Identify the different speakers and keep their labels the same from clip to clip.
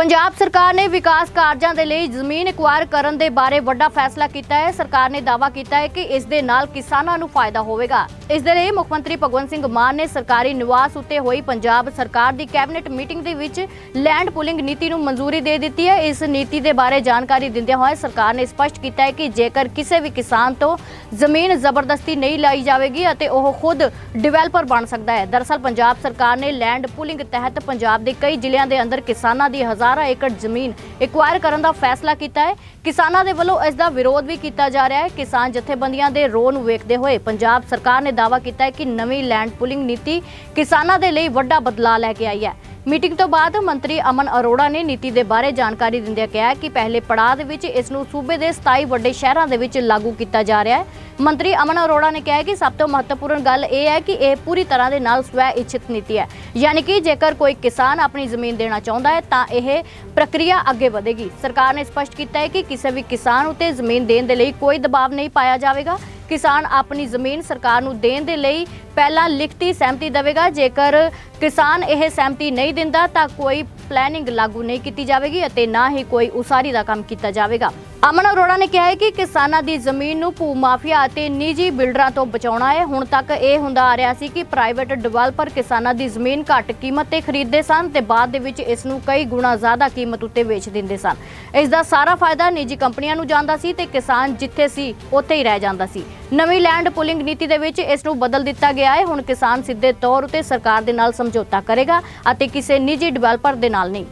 Speaker 1: ਪੰਜਾਬ ਸਰਕਾਰ ਨੇ ਵਿਕਾਸ ਕਾਰਜਾਂ ਦੇ ਲਈ ਜ਼ਮੀਨ ਐਕਵਾਇਰ ਕਰਨ ਦੇ ਬਾਰੇ ਵੱਡਾ ਫੈਸਲਾ ਕੀਤਾ ਹੈ। ਸਰਕਾਰ ਨੇ ਦਾਅਵਾ ਕੀਤਾ ਹੈ ਕਿ ਇਸ ਦੇ ਨਾਲ ਕਿਸਾਨਾਂ ਨੂੰ ਫਾਇਦਾ ਹੋਵੇਗਾ। ਇਸ ਦੇ ਲਈ ਮੁੱਖ ਮੰਤਰੀ ਭਗਵੰਤ ਸਿੰਘ ਮਾਨ ਨੇ ਸਰਕਾਰੀ ਨਿਵਾਸ ਉੱਤੇ ਹੋਈ ਪੰਜਾਬ ਸਰਕਾਰ ਦੀ ਕੈਬਨਿਟ ਮੀਟਿੰਗ ਦੇ ਵਿੱਚ ਲੈਂਡ ਪੁਲਿੰਗ ਨੀਤੀ ਨੂੰ ਮਨਜ਼ੂਰੀ ਦੇ ਦਿੱਤੀ ਹੈ। ਇਸ ਨੀਤੀ ਦੇ ਬਾਰੇ ਜਾਣਕਾਰੀ ਦਿੰਦਿਆਂ ਹੋਏ ਸਰਕਾਰ ਨੇ ਸਪਸ਼ਟ ਕੀਤਾ ਹੈ ਕਿ ਜੇਕਰ ਕਿਸੇ ਵੀ ਕਿਸਾਨ ਤੋਂ ਜ਼ਮੀਨ ਜ਼ਬਰਦਸਤੀ ਨਹੀਂ ਲਈ ਜਾਵੇਗੀ ਅਤੇ ਉਹ ਖੁਦ ਡਿਵੈਲਪਰ ਬਣ ਸਕਦਾ ਹੈ। ਦਰਅਸਲ ਪੰਜਾਬ ਸਰਕਾਰ ਨੇ ਲੈਂਡ ਪੁਲਿੰਗ ਤਹਿਤ ਪੰਜਾਬ ਦੇ ਕਈ ਜ਼ਿਲ੍ਹਿਆਂ ਦੇ ਅੰਦਰ ਕਿਸਾਨਾਂ ਦੀ ਹਜ਼ਾਰਾਂ ਏਕੜ ਜ਼ਮੀਨ ਐਕਵਾਇਰ ਕਰਨ ਦਾ ਫੈਸਲਾ ਕੀਤਾ ਹੈ। ਕਿਸਾਨਾਂ ਦੇ ਵੱਲੋਂ ਇਸ ਦਾ ਵਿਰੋਧ ਵੀ ਕੀਤਾ ਜਾ ਰਿਹਾ ਹੈ। ਕਿਸਾਨ ਜਥੇਬੰਦੀਆਂ ਦੇ ਰੋਹ ਨੂੰ ਵੇਖਦੇ ਹੋਏ ਪੰਜਾਬ ਸਰਕਾਰ ਨੇ ਦਾਅਵਾ ਕੀਤਾ ਹੈ ਕਿ ਨਵੀਂ ਲੈਂਡ ਪੁਲਿੰਗ ਨੀਤੀ ਕਿਸਾਨਾਂ ਦੇ ਲਈ ਵੱਡਾ ਬਦਲਾਅ ਲੈ ਕੇ ਆਈ ਹੈ। ਮੀਟਿੰਗ ਤੋਂ ਬਾਅਦ ਮੰਤਰੀ ਅਮਨ ਅਰੋੜਾ ਨੇ ਨੀਤੀ ਦੇ ਬਾਰੇ ਜਾਣਕਾਰੀ ਦਿੰਦਿਆਂ ਕਿਹਾ ਕਿ ਪਹਿਲੇ ਪੜਾਅ ਦੇ ਵਿੱਚ ਇਸ ਨੂੰ ਸੂਬੇ ਦੇ 27 ਵੱਡੇ ਸ਼ਹਿਰਾਂ ਦੇ ਵਿੱਚ ਲਾਗੂ ਕੀਤਾ ਜਾ ਰਿਹਾ ਹੈ। ਮੰਤਰੀ ਅਮਨ ਅਰੋੜਾ ਨੇ ਕਿਹਾ ਕਿ ਸਭ ਤੋਂ ਮਹੱਤਵਪੂਰਨ ਗੱਲ ਇਹ ਹੈ ਕਿ ਇਹ ਪੂਰੀ ਤਰ੍ਹਾਂ ਦੇ ਨਾਲ ਸਵੈ ਇੱਛਿਤ ਨੀਤੀ ਹੈ। ਯਾਨੀ ਕਿ ਜੇਕਰ ਕੋਈ ਕਿਸਾਨ ਆਪਣੀ ਜ਼ਮੀਨ ਦੇਣਾ ਚਾਹੁੰਦਾ ਹੈ ਤਾਂ ਇਹ ਪ੍ਰਕਿਰਿਆ ਅੱਗੇ ਵਧੇਗੀ। ਸਰਕਾਰ ਨੇ ਸਪਸ਼ਟ ਕੀਤਾ ਹੈ ਕਿ ਕਿਸੇ ਵੀ ਕਿਸਾਨ ਉਤੇ ਜ਼ਮੀਨ ਦੇਣ ਦੇ ਲਈ ਕੋਈ ਦਬਾਅ ਨਹੀਂ ਪਾਇਆ ਜਾਵੇਗਾ। ਕਿਸਾਨ ਆਪਣੀ ਜ਼ਮੀਨ ਸਰਕਾਰ ਨੂੰ ਦੇਣ ਦੇ ਲਈ ਪਹਿਲਾਂ ਲਿਖਤੀ ਸਹਿਮਤੀ ਦੇਵੇਗਾ। ਜੇਕਰ ਕਿਸਾਨ ਇਹ ਸਹਿਮਤੀ ਨਹੀਂ ਦਿੰਦਾ ਤਾਂ ਕੋਈ ਪਲੈਨਿੰਗ ਲਾਗੂ ਨਹੀਂ ਕੀਤੀ ਜਾਵੇਗੀ ਅਤੇ ਨਾ ਹੀ ਕੋਈ ਉਸਾਰੀ ਦਾ ਕੰਮ ਕੀਤਾ ਜਾਵੇਗਾ। ਅਮਨ ਅਰੋੜਾ ਨੇ ਕਿਹਾ ਹੈ ਕਿ ਕਿਸਾਨਾਂ ਦੀ ਜ਼ਮੀਨ ਨੂੰ ਭੂ ਮਾਫੀਆ ਅਤੇ ਨਿੱਜੀ ਬਿਲਡਰਾਂ ਤੋਂ ਬਚਾਉਣਾ ਹੈ। ਹੁਣ ਤੱਕ ਇਹ ਹੁੰਦਾ ਆ ਰਿਹਾ ਸੀ ਕਿ ਪ੍ਰਾਈਵੇਟ ਡਿਵੈਲਪਰ ਕਿਸਾਨਾਂ ਦੀ ਜ਼ਮੀਨ ਘੱਟ ਕੀਮਤ ਤੇ ਖਰੀਦਦੇ ਸਨ ਤੇ ਬਾਅਦ ਦੇ ਵਿੱਚ ਇਸ ਨੂੰ ਕਈ ਗੁਣਾ ਜ਼ਿਆਦਾ ਕੀਮਤ ਉੱਤੇ ਵੇਚ ਦਿੰਦੇ ਸਨ। ਇਸ ਦਾ ਸਾਰਾ ਫਾਇਦਾ ਨਿੱਜੀ ਕੰਪਨੀਆਂ ਨੂੰ ਜਾਂਦਾ ਸੀ ਤੇ ਕਿਸਾਨ ਜਿੱਥੇ ਸੀ, ਉੱਥੇ ਹੀ ਰਹਿ ਜਾਂਦਾ ਸੀ। ਨਵੀਂ ਲੈਂਡ ਪੁਲਿੰਗ ਨੀਤੀ ਦੇ ਵਿੱਚ ਇਸ ਨੂੰ ਬਦਲ ਦਿੱਤਾ ਗਿਆ ਹੈ। ਹੁਣ ਕਿਸਾਨ ਸਿੱਧੇ ਤੌਰ ਉਤੇ ਸਰਕਾਰ ਦੇ ਨਾਲ ਸਮਝੌਤਾ ਕਰੇਗਾ ਅਤੇ ਕਿਸੇ ਨਿੱਜੀ ਡਿਵੈਲਪਰ ਦੇ ਨਾਲ ਨਹੀਂ।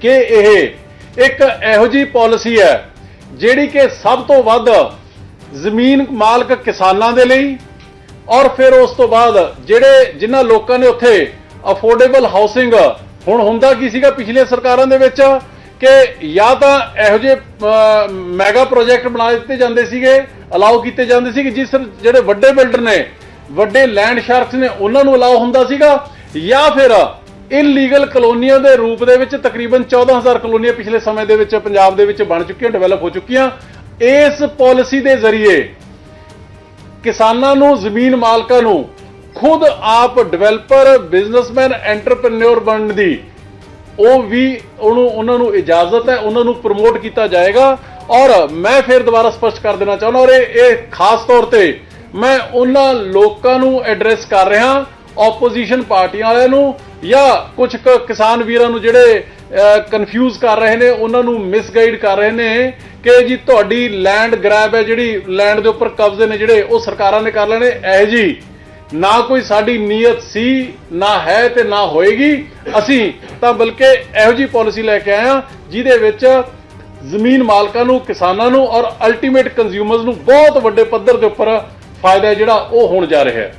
Speaker 2: ਕਿ ਇਹ ਇੱਕ ਇਹੋ ਜੀ ਪਾਲਿਸੀ ਹੈ ਜਿਹੜੀ ਕਿ ਸਭ ਤੋਂ ਵੱਧ ਜ਼ਮੀਨ ਮਾਲਕ ਕਿਸਾਨਾਂ ਦੇ ਲਈ ਔਰ ਫਿਰ ਉਸ ਤੋਂ ਬਾਅਦ ਜਿਹੜੇ ਜਿਨ੍ਹਾਂ ਲੋਕਾਂ ਨੇ ਉੱਥੇ ਅਫੋਰਡੇਬਲ ਹਾਊਸਿੰਗ ਹੁਣ ਹੁੰਦਾ ਕੀ ਸੀਗਾ ਪਿਛਲੀਆਂ ਸਰਕਾਰਾਂ ਦੇ ਵਿੱਚ ਕਿ ਜਾਂ ਤਾਂ ਇਹੋ ਜਿਹੇ ਮੈਗਾ ਪ੍ਰੋਜੈਕਟ ਬਣਾ ਦਿੱਤੇ ਜਾਂਦੇ ਸੀਗੇ ਅਲਾਉ ਕੀਤੇ ਜਾਂਦੇ ਸੀ ਕਿ ਜਿਸ ਜਿਹੜੇ ਵੱਡੇ ਬਿਲਡਰ ਨੇ, ਵੱਡੇ ਲੈਂਡ ਸ਼ਾਰਕਸ ਨੇ, ਉਹਨਾਂ ਨੂੰ ਅਲਾਉ ਹੁੰਦਾ ਸੀਗਾ, ਜਾਂ ਫਿਰ ਇਲੀਗਲ ਕਲੋਨੀਆਂ ਦੇ ਰੂਪ ਦੇ ਵਿੱਚ ਤਕਰੀਬਨ 14000 ਕਲੋਨੀਆਂ ਪਿਛਲੇ ਸਮੇਂ ਦੇ ਵਿੱਚ ਪੰਜਾਬ ਦੇ ਵਿੱਚ ਬਣ ਚੁੱਕੀਆਂ, ਡਿਵੈਲਪ ਹੋ ਚੁੱਕੀਆਂ। ਇਸ ਪਾਲਿਸੀ ਦੇ ਜ਼ਰੀਏ ਕਿਸਾਨਾਂ ਨੂੰ, ਜ਼ਮੀਨ ਮਾਲਕਾਂ ਨੂੰ ਖੁਦ ਆਪ ਡਿਵੈਲਪਰ, ਬਿਜ਼ਨਸਮੈਨ, ਐਂਟਰਪ੍ਰੈਨਿਓਰ ਬਣਨ ਦੀ ਉਹ ਵੀ ਉਹਨੂੰ, ਉਹਨਾਂ ਨੂੰ ਇਜਾਜ਼ਤ ਹੈ, ਉਹਨਾਂ ਨੂੰ ਪ੍ਰਮੋਟ ਕੀਤਾ ਜਾਏਗਾ। ਔਰ ਮੈਂ ਫਿਰ ਦੁਬਾਰਾ ਸਪਸ਼ਟ ਕਰ ਦੇਣਾ ਚਾਹੁੰਦਾ ਔਰ ਇਹ ਇਹ ਖਾਸ ਤੌਰ ਤੇ ਮੈਂ ਉਹਨਾਂ ਲੋਕਾਂ ਨੂੰ ਐਡਰੈਸ ਕਰ ਰਿਹਾ ਆਪੋਜੀਸ਼ਨ ਪਾਰਟੀਆਂ ਵਾਲਿਆਂ ਨੂੰ ਜਾਂ ਕੁਝ ਕੁ ਕਿਸਾਨ ਵੀਰਾਂ ਨੂੰ ਜਿਹੜੇ ਕਨਫਿਊਜ਼ ਕਰ ਰਹੇ ਨੇ, ਉਹਨਾਂ ਨੂੰ ਮਿਸਗਾਈਡ ਕਰ ਰਹੇ ਨੇ ਕਿ ਜੀ ਤੁਹਾਡੀ ਲੈਂਡ ਗ੍ਰੈਬ ਹੈ ਜਿਹੜੀ ਲੈਂਡ ਦੇ ਉੱਪਰ ਕਬਜ਼ੇ ਨੇ ਜਿਹੜੇ, ਉਹ ਸਰਕਾਰਾਂ ਨੇ ਕਰ ਲੈਣੇ। ਇਹ ਜੀ, ਨਾ ਕੋਈ ਸਾਡੀ ਨੀਅਤ ਸੀ, ਨਾ ਹੈ ਤੇ ਨਾ ਹੋਏਗੀ। ਅਸੀਂ ਤਾਂ ਬਲਕਿ ਇਹੋ ਜੀ ਪਾਲਿਸੀ ਲੈ ਕੇ ਆਏ ਹਾਂ, ਜਿਹਦੇ ਵਿੱਚ ਜ਼ਮੀਨ ਮਾਲਕਾਂ ਨੂੰ, ਕਿਸਾਨਾਂ ਨੂੰ ਔਰ ਅਲਟੀਮੇਟ ਕੰਜ਼ਿਊਮਰਸ ਨੂੰ ਬਹੁਤ ਵੱਡੇ ਪੱਧਰ ਦੇ ਉੱਪਰ ਫਾਇਦਾ ਜਿਹੜਾ ਉਹ ਹੋਣ ਜਾ ਰਿਹਾ ਹੈ।